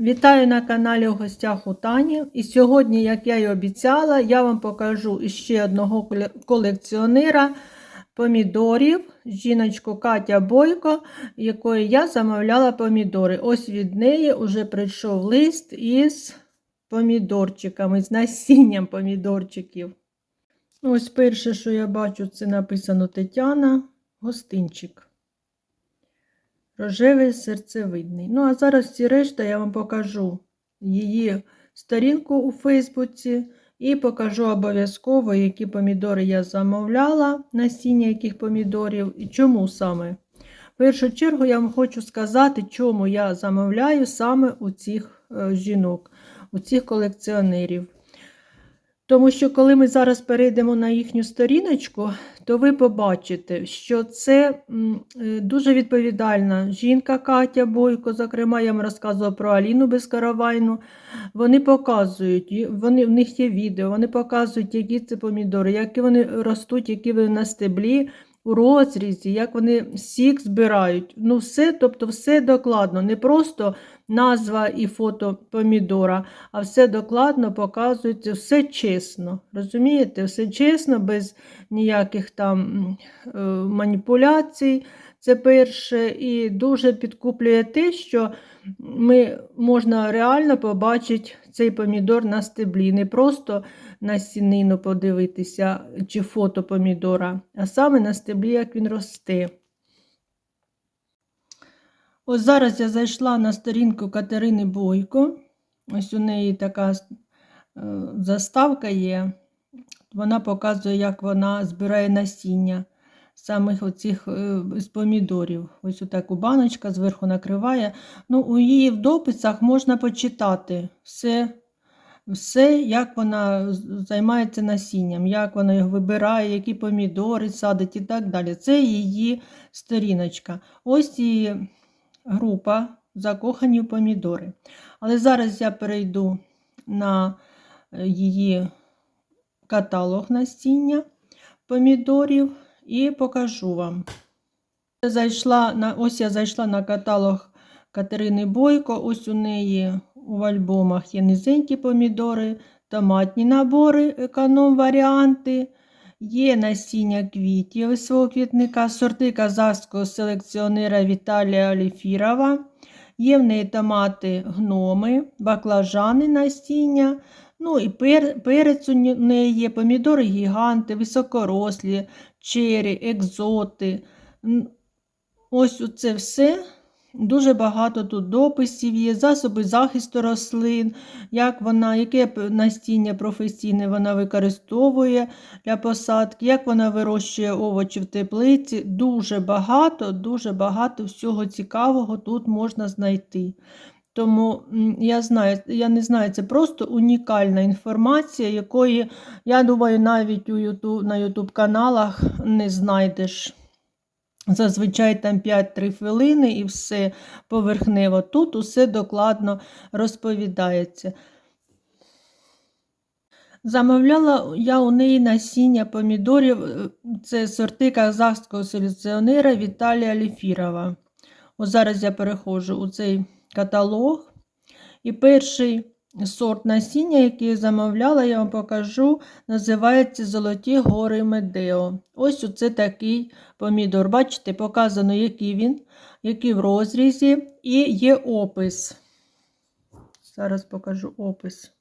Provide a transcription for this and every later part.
Вітаю на каналі у гостях у Тані. І сьогодні, як я і обіцяла, я вам покажу ще одного колекціонера помідорів, жіночку Катя Бойко, якої я замовляла помідори. Ось від неї вже прийшов лист із помідорчиками, з насінням помідорчиків. Ось перше, що я бачу, це написано Тетяна Гостинчик. Рожевий серцевидний. Ну, а зараз всі решта я вам покажу її сторінку у Фейсбуці і покажу обов'язково, які помідори я замовляла, насіння яких помідорів і чому саме. В першу чергу я вам хочу сказати, чому я замовляю саме у цих е, жінок, у цих колекціонерів. Тому що, коли ми зараз перейдемо на їхню сторіночку, то ви побачите, що це е, дуже відповідальна жінка Катя Бойко. Зокрема, я вам розказувала про Аліну Безкаравайну. Вони показують, вони, в них є відео, вони показують, які це помідори, які вони ростуть, які вони на стеблі, у розрізі, як вони сік збирають. Ну, все, тобто все докладно, не просто назва і фото помідора, а все докладно показується, все чесно. Розумієте, все чесно, без ніяких там е, маніпуляцій. Це перше, і дуже підкуплює те, що ми можна реально побачити цей помідор на стеблі, не просто на сінину подивитися чи фото помідора, а саме на стеблі, як він росте. Ось зараз я зайшла на сторінку Катерини Бойко. Ось у неї така е, заставка є. Вона показує, як вона збирає насіння самих оцих е, з помідорів. Ось отаку баночка зверху накриває. Ну, у її в дописах можна почитати все, все, як вона займається насінням, як вона його вибирає, які помідори садить і так далі. Це її сторіночка. Ось і група закохані в помідори. Але зараз я перейду на е, її каталог насіння помідорів і покажу вам. Зайшла на, ось я зайшла на каталог Катерини Бойко. Ось у неї в альбомах є низенькі помідори, томатні набори, економ-варіанти. Є насіння квітів свого квітника, сорти казахського селекціонера Віталія Оліфірова. Є в неї томати гноми, баклажани насіння. Ну і пер, перець у неї є, помідори гіганти, високорослі, чері, екзоти. Ось це все. Дуже багато тут дописів є, засоби захисту рослин, як вона, яке настіння професійне вона використовує для посадки, як вона вирощує овочі в теплиці. Дуже багато, дуже багато всього цікавого тут можна знайти. Тому я знаю, я не знаю, це просто унікальна інформація, якої, я думаю, навіть у YouTube, на YouTube каналах не знайдеш. Зазвичай там 5-3 хвилини і все поверхнево. Тут усе докладно розповідається. Замовляла я у неї насіння помідорів, е, це сорти казахського селекціонера Віталія Ліфірова. Ось зараз я переходжу у цей каталог. І перший сорт насіння, який я замовляла, я вам покажу, називається Золоті гори Медео. Ось оце такий помідор. Бачите, показано, який він, який в розрізі, і є опис. Зараз покажу опис.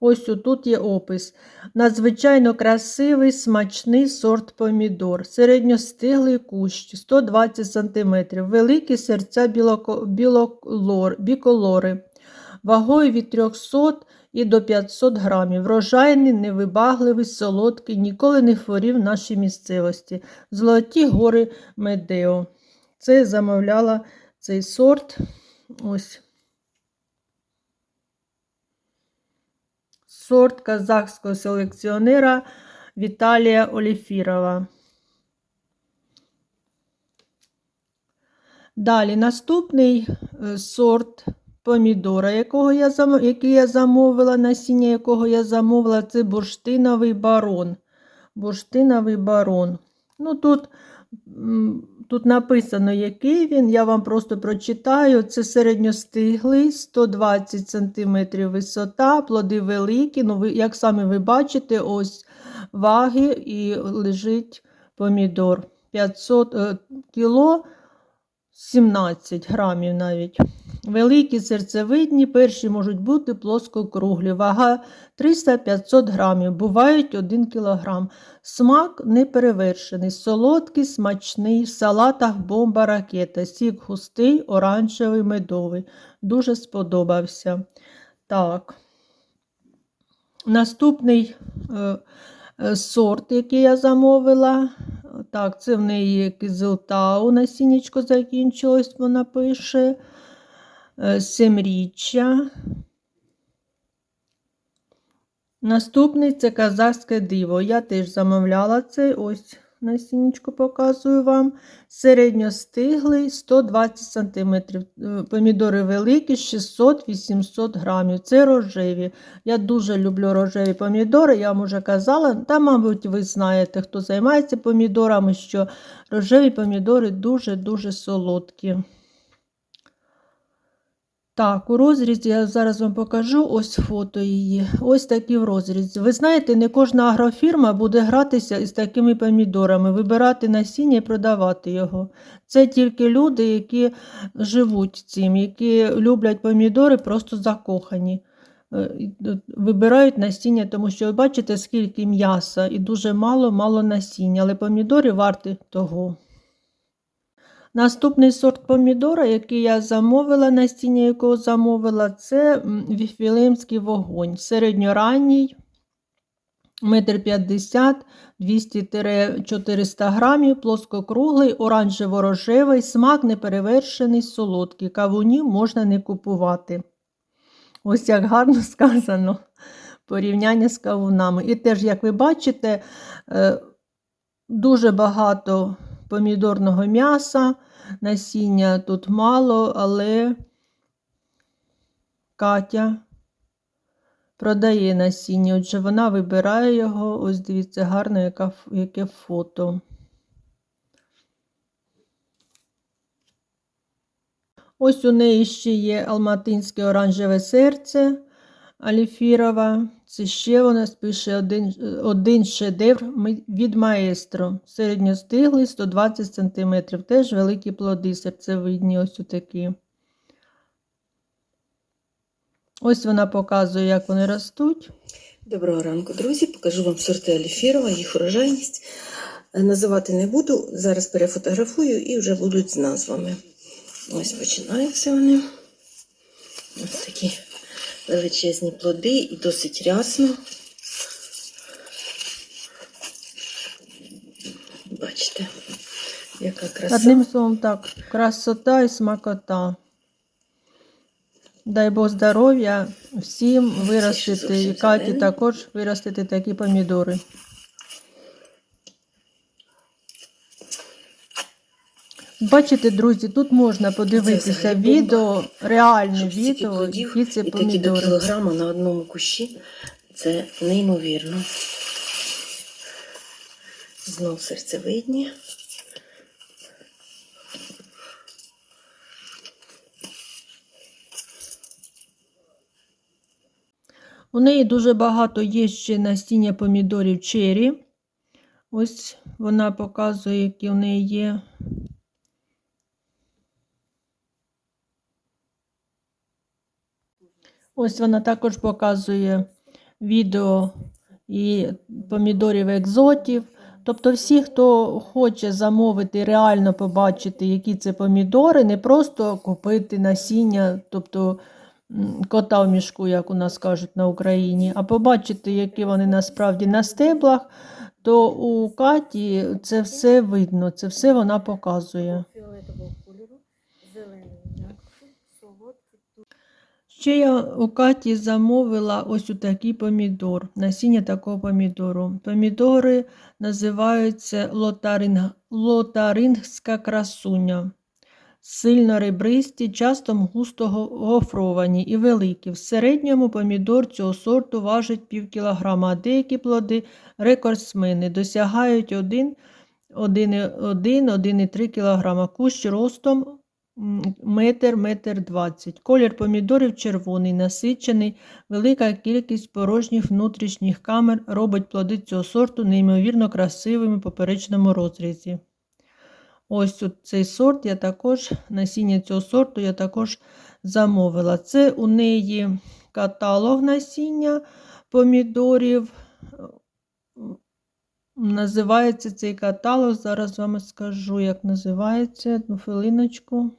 Ось тут є опис. Надзвичайно красивий, смачний сорт помідор. Середньостиглий кущ 120 см. Великі серця біколори. Вагою від 300 і до 500 грамів. Врожайний, невибагливий, солодкий, ніколи не хворів в нашій місцевості. Золоті гори Медео. Це замовляла цей сорт. Ось. Сорт казахського селекціонера Віталія Оліфірова. Далі наступний е, сорт помідора, якого я, який я замовила, насіння якого я замовила, це бурштиновий барон. Бурштиновий барон. Ну, тут Тут написано, який він, я вам просто прочитаю. Це середньостиглий, 120 см висота, плоди великі. Ну, ви, як самі ви бачите, ось ваги і лежить помідор. 500 е, кіло 17 грамів навіть. Великі серцевидні, перші можуть бути плоскокруглі. Вага 300-500 грамів, бувають 1 кілограм. Смак неперевершений, солодкий, смачний, в салатах бомба ракета, сік густий, оранжевий, медовий. Дуже сподобався. Так. Наступний е, сорт, який я замовила. Так, це в неї кизилтау, насіннячко закінчилось, вона пише. Е, Семріччя. Наступний це казахське диво. Я теж замовляла цей. Ось насіннячко показую вам. Середньостиглий 120 см. Помідори великі 600-800 грамів. Це рожеві. Я дуже люблю рожеві помідори. Я вам вже казала, та, мабуть, ви знаєте, хто займається помідорами, що рожеві помідори дуже-дуже солодкі. Так, у розрізі я зараз вам покажу ось фото її. Ось такі в розрізі. Ви знаєте, не кожна агрофірма буде гратися із такими помідорами, вибирати насіння і продавати його. Це тільки люди, які живуть цим, які люблять помідори, просто закохані. Е, е, Вибирають насіння, тому що ви бачите, скільки м'яса і дуже мало-мало насіння, але помідори варті того. Наступний сорт помідора, який я замовила, насіння якого замовила, це віфілемський вогонь. Середньоранній, 1,50 м, 200-400 грамів, плоскокруглий, оранжево-рожевий, смак неперевершений, солодкий. Кавунів можна не купувати. Ось як гарно сказано порівняння з кавунами. І теж, як ви бачите, е, дуже багато помідорного м'яса, насіння тут мало, але Катя продає насіння. Отже, вона вибирає його. Ось дивіться, гарно, яка, яке фото. Ось у неї ще є алматинське оранжеве серце Аліфірова. Це ще вона пише один, один шедевр від маестро. Середньостиглий 120 см. Теж великі плоди серцевидні, ось такі. Ось вона показує, як вони ростуть. Доброго ранку, друзі. Покажу вам сорти Аліфірова, їх урожайність. Е, Називати не буду. Зараз перефотографую і вже будуть з назвами. Ось починаються вони. Ось такі величезні плоди і досить рясно. Бачите, яка краса. Одним словом, так, красота і смакота. Дай Бог здоров'я всім виростити, і Каті також виростити такі помідори. Бачите, друзі, тут можна подивитися відео, реальне відео, які це і такі до кілограма на одному кущі. Це неймовірно. Знов серцевидні. У неї дуже багато є ще насіння помідорів чері. Ось вона показує, які в неї є. Ось вона також показує відео і помідорів екзотів. Тобто, всі, хто хоче замовити, реально побачити, які це помідори, не просто купити насіння, тобто кота в мішку, як у нас кажуть на Україні, а побачити, які вони насправді на стеблах, то у Каті це все видно, це все вона показує. Ще я у Каті замовила ось у такий помідор, насіння такого помідору. Помідори називаються лотаринг, лотарингська красуня. Сильно ребристі, часто густо гофровані і великі. В середньому помідор цього сорту важить пів кілограма, а деякі плоди рекордсмени досягають 1 1,1-1,3 кг. Кущ ростом метр, метр 20. Колір помідорів червоний, насичений. Велика кількість порожніх внутрішніх камер робить плоди цього сорту неймовірно красивими в поперечному розрізі. Ось цей сорт я також, насіння цього сорту я також замовила. Це у неї каталог насіння помідорів. Називається цей каталог. Зараз вам скажу, як називається. Одну хвилиночку.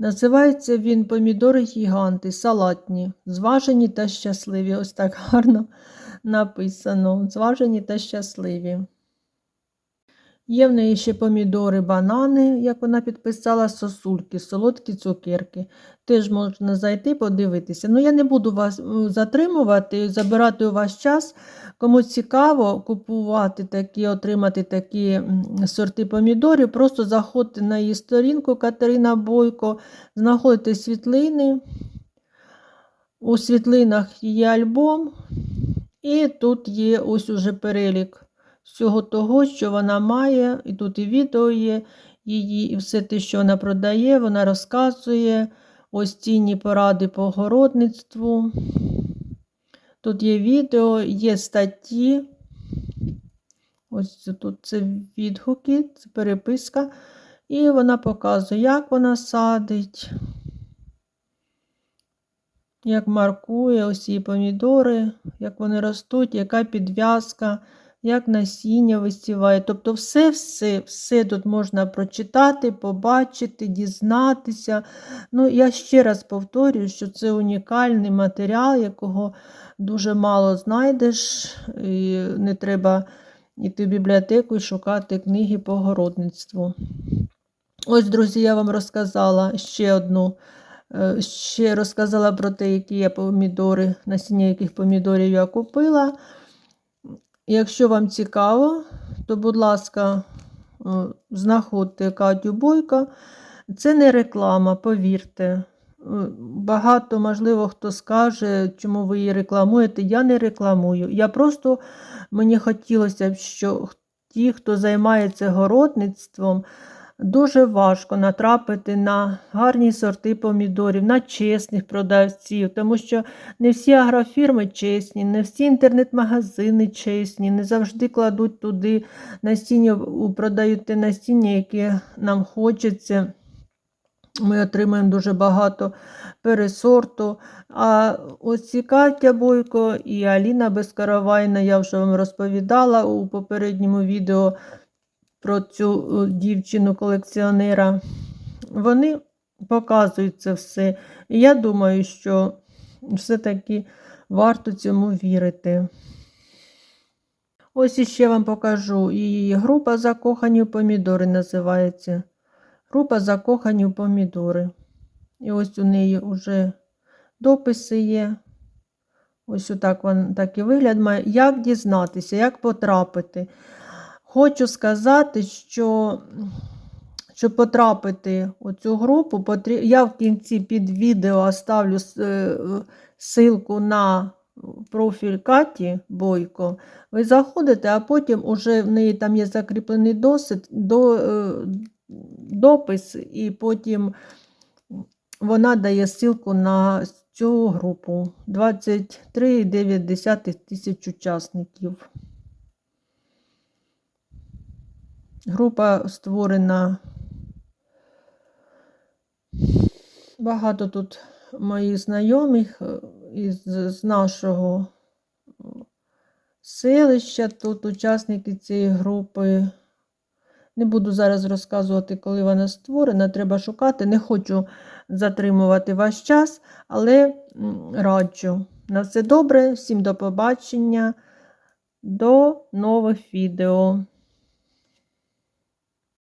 Називається він помідори гіганти, салатні, зважені та щасливі. Ось так гарно написано. Зважені та щасливі. Є в неї ще помідори, банани, як вона підписала, сосульки, солодкі цукерки. Теж можна зайти, подивитися. Ну, я не буду вас затримувати, забирати у вас час. Кому цікаво купувати такі, отримати такі сорти помідорів, просто заходьте на її сторінку Катерина Бойко, знаходите світлини. У світлинах є альбом, і тут є ось уже перелік всього того, що вона має, і тут і відео є її, і все те, що вона продає, вона розказує ось цінні поради по городництву. Тут є відео, є статті. Ось тут це відгуки, це переписка. І вона показує, як вона садить, як маркує ось ці помідори, як вони ростуть, яка підв'язка, як насіння висіває. Тобто все, все, все тут можна прочитати, побачити, дізнатися. Ну, я ще раз повторюю, що це унікальний матеріал, якого дуже мало знайдеш, і не треба йти в бібліотеку і шукати книги по городництву. Ось, друзі, я вам розказала ще одну. е, Ще розказала про те, які я помідори, насіння яких помідорів я купила. Якщо вам цікаво, то, будь ласка, е, знаходьте Катю Бойко. Це не реклама, повірте. Е, Багато, можливо, хто скаже, чому ви її рекламуєте. Я не рекламую. Я просто мені хотілося б, що ті, хто займається городництвом, дуже важко натрапити на гарні сорти помідорів, на чесних продавців, тому що не всі агрофірми чесні, не всі інтернет-магазини чесні, не завжди кладуть туди насіння, продають те насіння, яке нам хочеться. Ми отримуємо дуже багато пересорту. А ось і Катя Бойко і Аліна Безкаравайна, я вже вам розповідала у попередньому відео про цю е, дівчину-колекціонера. Вони показують це все. І я думаю, що все-таки варто цьому вірити. Ось іще вам покажу. Її група закохані помідори називається. Група закохані помідори. І ось у неї вже дописи є. Ось отак він такий вигляд має. Як дізнатися, як потрапити? Хочу сказати, що щоб потрапити у цю групу, я в кінці під відео оставлю е, ссылку на профіль Каті Бойко. Ви заходите, а потім уже в неї там є закріплений досвід, до, е, допис, і потім вона дає ссылку на цю групу 23,9 тисяч учасників. Група створена. Багато тут моїх знайомих е, із з нашого е, селища, тут учасники цієї групи. Не буду зараз розказувати, коли вона створена, треба шукати. Не хочу затримувати ваш час, але раджу. На все добре, всім до побачення, до нових відео.